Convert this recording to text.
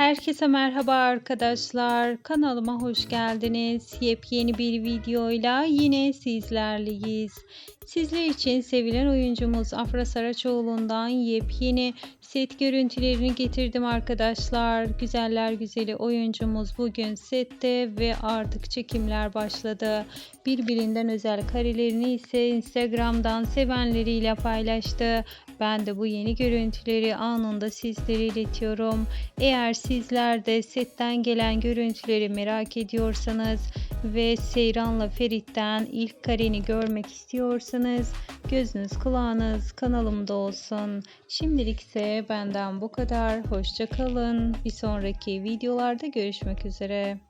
Herkese merhaba arkadaşlar. Kanalıma hoş geldiniz. Yepyeni bir videoyla yine sizlerleyiz. Sizler için sevilen oyuncumuz Afra Saraçoğlu'ndan yepyeni set görüntülerini getirdim arkadaşlar. Güzeller güzeli oyuncumuz bugün sette ve artık çekimler başladı. Birbirinden özel karelerini ise Instagram'dan sevenleriyle paylaştı. Ben de bu yeni görüntüleri anında sizlere iletiyorum. Eğer sizler de setten gelen görüntüleri merak ediyorsanız ve Seyran'la Ferit'ten ilk kareni görmek istiyorsanız gözünüz kulağınız kanalımda olsun. Şimdilik ise benden bu kadar. Hoşça kalın. Bir sonraki videolarda görüşmek üzere.